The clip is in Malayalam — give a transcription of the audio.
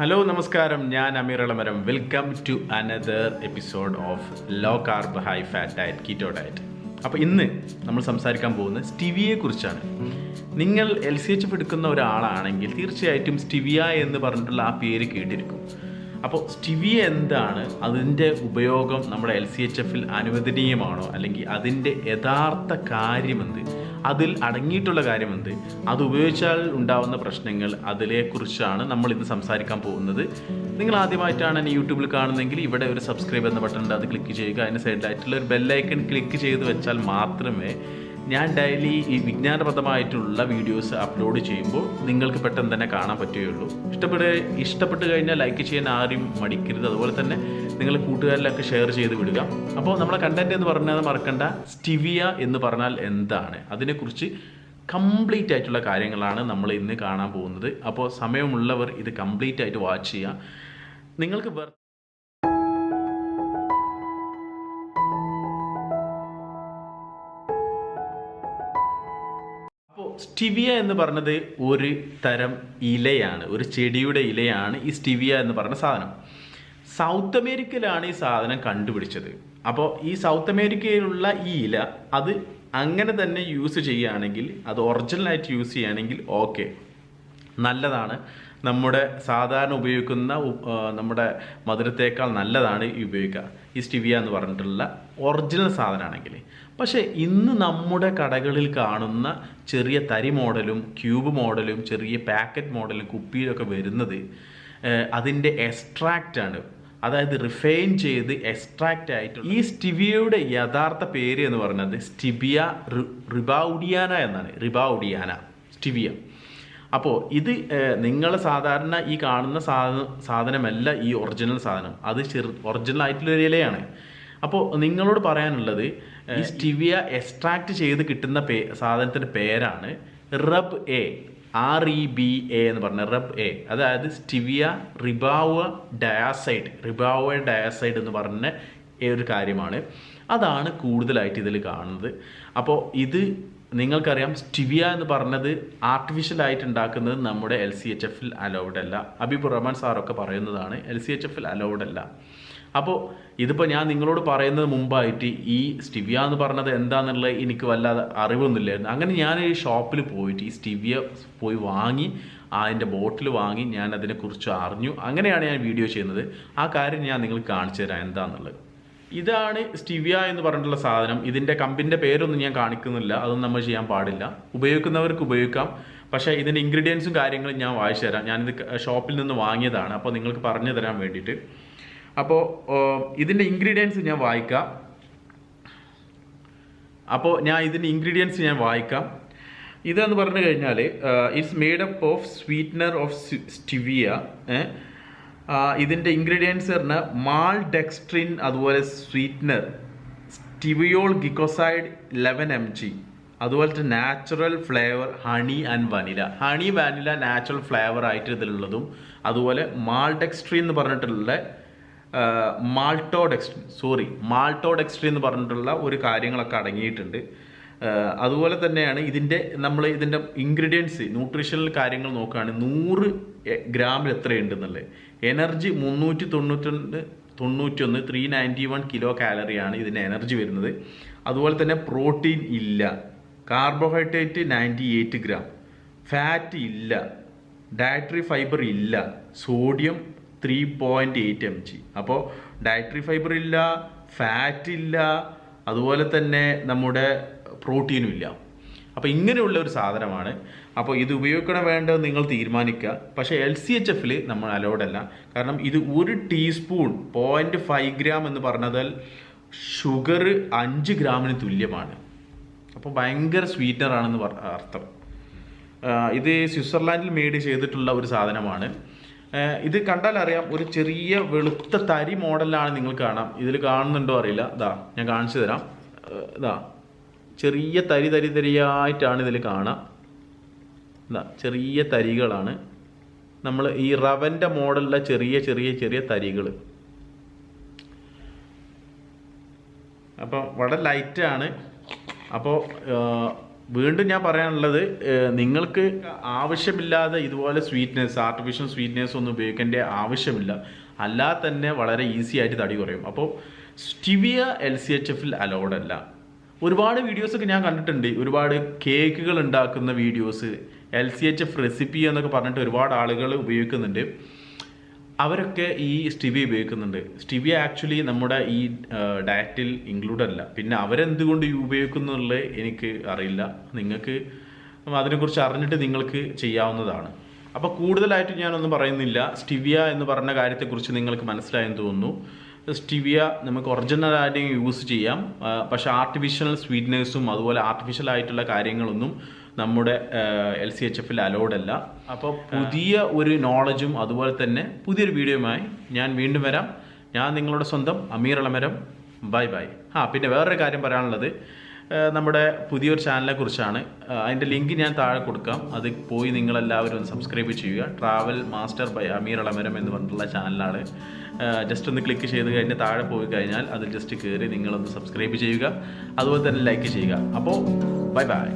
ഹലോ നമസ്കാരം. ഞാൻ Ameer Alamaram welcome to another episode of low carb high fat diet keto diet അപ്പോൾ ഇന്ന് നമ്മൾ സംസാരിക്കാൻ പോകുന്നത് സ്റ്റിവിയെ കുറിച്ചാണ്. നിങ്ങൾ എൽ സി എച്ച് എടുക്കുന്ന ഒരാളാണെങ്കിൽ തീർച്ചയായിട്ടും സ്റ്റിവിയ എന്ന് പറഞ്ഞിട്ടുള്ള ആ പേര് കേട്ടിരിക്കും. അപ്പോൾ സ്റ്റിവിയ എന്താണ്? അതിന്റെ ഉപയോഗം നമ്മുടെ എൽ സി എച്ച് എഫിൽ അനുവദനീയമാണോ? അല്ലെങ്കിൽ അതിന്റെ യഥാർത്ഥ കാര്യമെന്ത് അതിൽ അടങ്ങിയിട്ടുള്ള കാര്യം എന്ത് അത് ഉപയോഗിച്ചാൽ ഉണ്ടാവുന്ന പ്രശ്നങ്ങൾ അതിനെക്കുറിച്ചാണ് നമ്മൾ ഇന്ന് സംസാരിക്കാൻ പോകുന്നത്. നിങ്ങൾ ആദ്യമായിട്ടാണ് എന്നെ യൂട്യൂബിൽ കാണുന്നതെങ്കിൽ ഇവിടെ ഒരു സബ്സ്ക്രൈബ് എന്ന ബട്ടൺ ഉണ്ട്. അത് ക്ലിക്ക് ചെയ്യുക. അതിന് സൈഡിലായിട്ടുള്ള ഒരു ബെല്ലൈക്കൺ ക്ലിക്ക് ചെയ്ത് വെച്ചാൽ മാത്രമേ ഞാൻ ഡെയിലി ഈ വിജ്ഞാനപ്രദമായിട്ടുള്ള വീഡിയോസ് അപ്ലോഡ് ചെയ്യുമ്പോൾ നിങ്ങൾക്ക് പെട്ടെന്ന് തന്നെ കാണാൻ പറ്റുകയുള്ളൂ. ഇഷ്ടപ്പെട്ട് ഇഷ്ടപ്പെട്ട് കഴിഞ്ഞാൽ ലൈക്ക് ചെയ്യാൻ ആരും മടിക്കരുത്. അതുപോലെ തന്നെ നിങ്ങൾ കൂട്ടുകാരിലൊക്കെ ഷെയർ ചെയ്ത് വിടുക. അപ്പോൾ നമ്മളെ കണ്ടന്റ് എന്ന് പറഞ്ഞാൽ മറക്കണ്ട. സ്റ്റിവിയ എന്ന് പറഞ്ഞാൽ എന്താണ്? അതിനെക്കുറിച്ച് കംപ്ലീറ്റ് ആയിട്ടുള്ള കാര്യങ്ങളാണ് നമ്മൾ ഇന്ന് കാണാൻ പോകുന്നത്. അപ്പോൾ സമയമുള്ളവർ ഇത് കംപ്ലീറ്റ് ആയിട്ട് വാച്ച് ചെയ്യുക. നിങ്ങൾക്ക് സ്റ്റിവിയ എന്ന് പറഞ്ഞത് ഒരു തരം ഇലയാണ് ഒരു ചെടിയുടെ ഇലയാണ് ഈ സ്റ്റിവിയ എന്ന് പറഞ്ഞ സാധനം. സൗത്ത് അമേരിക്കയിലാണ് ഈ സാധനം കണ്ടുപിടിച്ചത്. അപ്പോൾ ഈ സൗത്ത് അമേരിക്കയിലുള്ള ഈ ഇല അത് അങ്ങനെ തന്നെ യൂസ് ചെയ്യുകയാണെങ്കിൽ അത് ഒറിജിനലായിട്ട് യൂസ് ചെയ്യുകയാണെങ്കിൽ ഓക്കെ നല്ലതാണ്. നമ്മുടെ സാധാരണ ഉപയോഗിക്കുന്ന നമ്മുടെ മധുരത്തേക്കാൾ നല്ലതാണ് ഈ ഉപയോഗിക്കുക. ഈ സ്റ്റിവിയ എന്ന് പറഞ്ഞിട്ടുള്ള ഒറിജിനൽ സാധനമാണെങ്കിൽ. പക്ഷേ ഇന്ന് നമ്മുടെ കടകളിൽ കാണുന്ന ചെറിയ തരി മോഡലും ക്യൂബ് മോഡലും ചെറിയ പാക്കറ്റ് മോഡലും കുപ്പിയിലൊക്കെ വരുന്നത് അതിന്റെ എക്സ്ട്രാക്റ്റ് ആണ്. അതായത് റിഫൈൻ ചെയ്ത് എക്സ്ട്രാക്റ്റ് ആയിട്ട് ഈ സ്റ്റിവിയയുടെ യഥാർത്ഥ പേര് എന്ന് പറയുന്നത് സ്റ്റിബിയ റിബൗഡിയാന എന്നാണ്. Rebaudiana stevia. അപ്പോൾ ഇത് നിങ്ങൾ സാധാരണ ഈ കാണുന്ന സാധന സാധനമല്ല ഈ ഒറിജിനൽ സാധനം. അത് ചെറു ഒറിജിനൽ ആയിട്ടുള്ളൊരു ഇലയാണ്. അപ്പോൾ നിങ്ങളോട് പറയാനുള്ളത് ഈ സ്റ്റിവിയ എക്സ്ട്രാക്ട് ചെയ്ത് കിട്ടുന്ന പേ സാധനത്തിന്റെ പേരാണ് റബ് A R E B A എന്ന് പറഞ്ഞ റബ് എ. അതായത് സ്റ്റിവിയ റിബാവ ഡയാസൈഡ് റിബാവ ഡയാസൈഡ് എന്ന് പറഞ്ഞ ഒരു കാര്യമാണ്. അതാണ് കൂടുതലായിട്ട് ഇതിൽ കാണുന്നത്. അപ്പോൾ ഇത് നിങ്ങൾക്കറിയാം സ്റ്റിവിയ എന്ന് പറഞ്ഞത് ആർട്ടിഫിഷ്യൽ ആയിട്ട് ഉണ്ടാക്കുന്നത് നമ്മുടെ എൽ സി എച്ച് എഫിൽ അലൗഡ് അല്ല. അബീബ് റഹ്മാൻ സാറൊക്കെ പറയുന്നതാണ് എൽ സി എച്ച് എഫിൽ അലൗഡ് അല്ല. അപ്പോൾ ഇതിപ്പോൾ ഞാൻ നിങ്ങളോട് പറയുന്നത് മുമ്പായിട്ട് ഈ സ്റ്റിവിയ എന്ന് പറഞ്ഞത് എന്താണെന്നുള്ളത് എനിക്ക് വല്ലാതെ അറിവൊന്നുമില്ലായിരുന്നു. അങ്ങനെ ഞാൻ ഈ ഷോപ്പിൽ പോയിട്ട് ഈ സ്റ്റിവിയ പോയി വാങ്ങി അതിന്റെ ബോട്ടിൽ വാങ്ങി ഞാൻ അതിനെക്കുറിച്ച് അറിഞ്ഞു. അങ്ങനെയാണ് ഞാൻ വീഡിയോ ചെയ്യുന്നത്. ആ കാര്യം ഞാൻ നിങ്ങൾ കാണിച്ചു തരാം എന്താണെന്നുള്ളത് ഇതാണ് സ്റ്റിവിയ എന്ന് പറഞ്ഞിട്ടുള്ള സാധനം. ഇതിന്റെ കമ്പിന്റെ പേരൊന്നും ഞാൻ കാണിക്കുന്നില്ല. അതൊന്നും നമ്മൾ ചെയ്യാൻ പാടില്ല. ഉപയോഗിക്കുന്നവർക്ക് ഉപയോഗിക്കാം. പക്ഷേ ഇതിന്റെ ഇൻഗ്രീഡിയൻസും കാര്യങ്ങളും ഞാൻ വായിച്ചു തരാം. ഞാനിത് ഷോപ്പിൽ നിന്ന് വാങ്ങിയതാണ്. അപ്പോൾ നിങ്ങൾക്ക് പറഞ്ഞു തരാൻ വേണ്ടിയിട്ട്. അപ്പോൾ ഇതിന്റെ ഇൻഗ്രീഡിയൻസ് ഞാൻ വായിക്കാം. അപ്പോൾ ഞാൻ ഇതിന്റെ ഇൻഗ്രീഡിയൻസ് ഞാൻ വായിക്കാം. ഇതെന്ന് പറഞ്ഞു കഴിഞ്ഞാൽ it's made up of sweetener of stevia ഇതിന്റെ ഇൻഗ്രീഡിയൻസ് പറഞ്ഞാൽ മാൾ ഡെക്സ്ട്രിൻ അതുപോലെ sweetener steviol glycoside eleven M G അതുപോലെ തന്നെ natural flavour honey and vanilla honey vanilla natural flavour ആയിട്ട് ഇതിലുള്ളതും അതുപോലെ മാൾഡെക്സ്ട്രി എന്ന് പറഞ്ഞിട്ടുള്ള മാൾട്ടോഡെക്സ്ട്രി സോറി മാൾട്ടോഡെക്സ്ട്രി എന്ന് പറഞ്ഞിട്ടുള്ള ഒരു കാര്യങ്ങളൊക്കെ അടങ്ങിയിട്ടുണ്ട്. അതുപോലെ തന്നെയാണ് ഇതിന്റെ നമ്മൾ ഇതിന്റെ ഇൻഗ്രീഡിയൻസ് ന്യൂട്രീഷണൽ കാര്യങ്ങൾ നോക്കുകയാണെങ്കിൽ നൂറ് ഗ്രാമിൽ എത്രയുണ്ടെന്നുള്ളത്. എനർജി മുന്നൂറ്റി തൊണ്ണൂറ്റൊന്ന് തൊണ്ണൂറ്റൊന്ന് ത്രീ നയന്റി വൺ കിലോ കാലറിയാണ് ഇതിന്റെ എനർജി വരുന്നത്. അതുപോലെ തന്നെ പ്രോട്ടീൻ ഇല്ല. Carbohydrate ninety eight gram fat ഇല്ല. ഡയറ്ററി ഫൈബർ ഇല്ല. Sodium three point eight M G അപ്പോൾ ഡയറ്ററി ഫൈബർ ഇല്ല ഫാറ്റ് ഇല്ല. അതുപോലെ തന്നെ നമ്മുടെ പ്രോട്ടീനും ഇല്ല അപ്പോൾ ഇങ്ങനെയുള്ള ഒരു സാധനമാണ്. അപ്പോൾ ഇത് ഉപയോഗിക്കണം വേണ്ടത് നിങ്ങൾ തീരുമാനിക്കുക. പക്ഷേ എൽ സി എച്ച് എഫിൽ നമ്മൾ അലോഡല്ല കാരണം ഇത് ഒരു ടീസ്പൂൺ പോയിന്റ് ഫൈവ് ഗ്രാം എന്ന് പറഞ്ഞാൽ ഷുഗർ അഞ്ച് ഗ്രാമിന് തുല്യമാണ്. അപ്പോൾ ഭയങ്കര സ്വീറ്റർ ആണെന്ന് പറ അർത്ഥം. ഇത് സ്വിറ്റ്സർലാൻഡിൽ മെയ്ഡ് ചെയ്തിട്ടുള്ള ഒരു സാധനമാണ്. ഇത് കണ്ടാൽ അറിയാം ഒരു ചെറിയ വെളുത്ത തരി മോഡലാണ് നിങ്ങൾ കാണാം. ഇതിൽ കാണുന്നുണ്ടോ അറിയില്ല. ഇതാ ഞാൻ കാണിച്ചു തരാം. ഇതാ ചെറിയ തരി തരി തരിയായിട്ടാണ് ഇതിൽ കാണാം. എന്താ ചെറിയ തരികളാണ്. നമ്മൾ ഈ റവന്റെ മോഡലിലെ ചെറിയ ചെറിയ ചെറിയ തരികൾ അപ്പോൾ വളരെ ലൈറ്റാണ് അപ്പോൾ വീണ്ടും ഞാൻ പറയാനുള്ളത് നിങ്ങൾക്ക് ആവശ്യമില്ലാതെ ഇതുപോലെ സ്വീറ്റ്നെസ് ആർട്ടിഫിഷ്യൽ സ്വീറ്റ്നെസ് ഒന്നും ഉപയോഗിക്കേണ്ട ആവശ്യമില്ല. അല്ലാതെ തന്നെ വളരെ ഈസി ആയിട്ട് തടി കുറയും. അപ്പോൾ സ്റ്റിവിയ എൽ സി എച്ച് എഫിൽ അലോഡല്ല ഒരുപാട് വീഡിയോസൊക്കെ ഞാൻ കണ്ടിട്ടുണ്ട്. ഒരുപാട് കേക്കുകൾ ഉണ്ടാക്കുന്ന videos L C H F recipe എന്നൊക്കെ പറഞ്ഞിട്ട് ഒരുപാട് ആളുകൾ ഉപയോഗിക്കുന്നുണ്ട്. അവരൊക്കെ ഈ സ്റ്റിവി ഉപയോഗിക്കുന്നുണ്ട്. സ്റ്റിവി ആക്ച്വലി നമ്മുടെ ഈ ഡയറ്റിൽ ഇൻക്ലൂഡ് അല്ല. പിന്നെ അവരെന്തുകൊണ്ട് ഉപയോഗിക്കുന്നുള്ളത് എനിക്ക് അറിയില്ല. നിങ്ങൾക്ക് അതിനെക്കുറിച്ച് അറിഞ്ഞിട്ട് നിങ്ങൾക്ക് ചെയ്യാവുന്നതാണ്. അപ്പോൾ കൂടുതലായിട്ട് ഞാനൊന്നും പറയുന്നില്ല. സ്റ്റിവിയ എന്ന് പറഞ്ഞ കാര്യത്തെക്കുറിച്ച് നിങ്ങൾക്ക് മനസ്സിലായെന്ന് തോന്നുന്നു. സ്റ്റിവിയ നമുക്ക് ഒറിജിനൽ ആയിട്ട് യൂസ് ചെയ്യാം. പക്ഷേ ആർട്ടിഫിഷ്യൽ സ്വീറ്റ്നേഴ്സും അതുപോലെ ആർട്ടിഫിഷ്യൽ ആയിട്ടുള്ള കാര്യങ്ങളൊന്നും നമ്മുടെ എൽ സി എച്ച് എഫിൽ അലോഡ് അല്ല. അപ്പോൾ പുതിയ ഒരു നോളജും അതുപോലെ തന്നെ പുതിയൊരു വീഡിയോയുമായി ഞാൻ വീണ്ടും വരാം. ഞാൻ നിങ്ങളുടെ സ്വന്തം അമീർ അളമരം ബൈ ബൈ ആ പിന്നെ വേറൊരു കാര്യം പറയാനുള്ളത്. നമ്മുടെ പുതിയൊരു ചാനലിനെ കുറിച്ചാണ്. അതിന്റെ ലിങ്ക് ഞാൻ താഴെ കൊടുക്കാം. അത് പോയി നിങ്ങളെല്ലാവരും ഒന്ന് സബ്സ്ക്രൈബ് ചെയ്യുക. Travel master by Ameer Alamaram എന്ന് പറഞ്ഞിട്ടുള്ള ചാനലാണ് ജസ്റ്റ് ഒന്ന് ക്ലിക്ക് ചെയ്ത് കഴിഞ്ഞ് താഴെ പോയി കഴിഞ്ഞാൽ അതിൽ ജസ്റ്റ് കയറി നിങ്ങളൊന്ന് സബ്സ്ക്രൈബ് ചെയ്യുക. അതുപോലെ തന്നെ ലൈക്ക് ചെയ്യുക. അപ്പോൾ ബൈ ബൈ